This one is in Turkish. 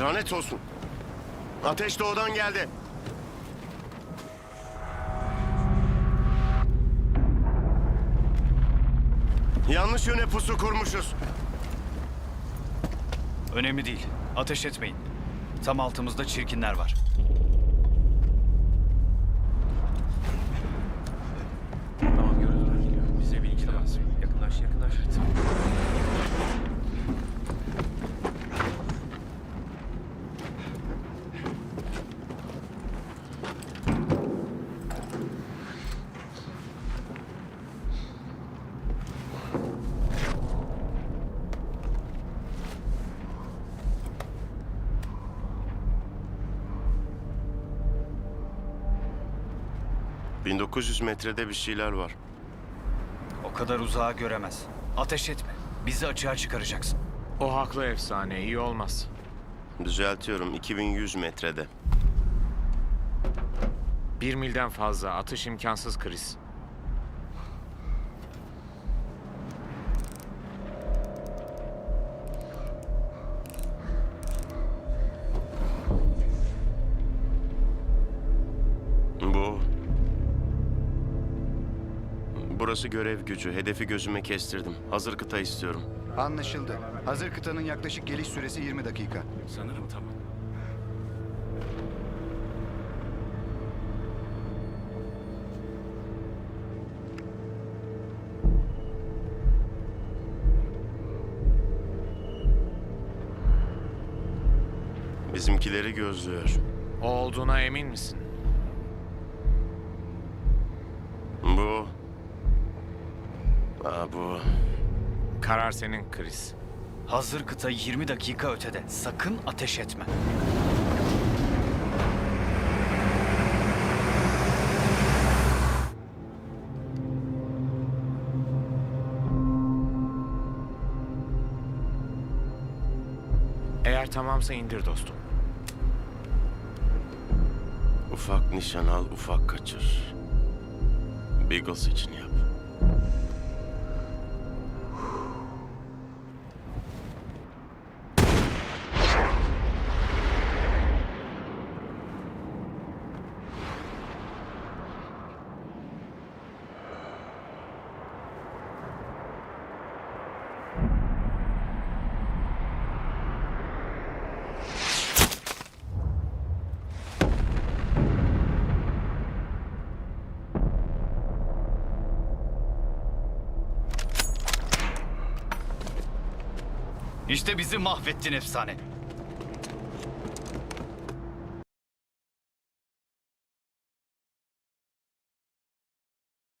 Lanet olsun. Ateş doğudan geldi. Yanlış yöne pusu kurmuşuz. Önemli değil. Ateş etmeyin. Tam altımızda çirkinler var. 1900 metrede bir şeyler var. O kadar uzağa göremez. Ateş etme. Bizi açığa çıkaracaksın. O haklı efsane, iyi olmaz. Düzeltiyorum 2100 metrede. Bir milden fazla, atış imkansız Chris. Burası görev gücü. Hedefi gözüme kestirdim. Hazır kıta istiyorum. Anlaşıldı. Hazır kıtanın yaklaşık geliş süresi 20 dakika. Sanırım tamam. Bizimkileri gözlüyor. O olduğuna emin misin? Aa, bu... Karar senin Chris. Hazır kıta 20 dakika ötede. Sakın ateş etme. Eğer tamamsa indir dostum. Ufak nişan al, ufak kaçır. Beagles için yap. İşte bizi mahvettin efsane.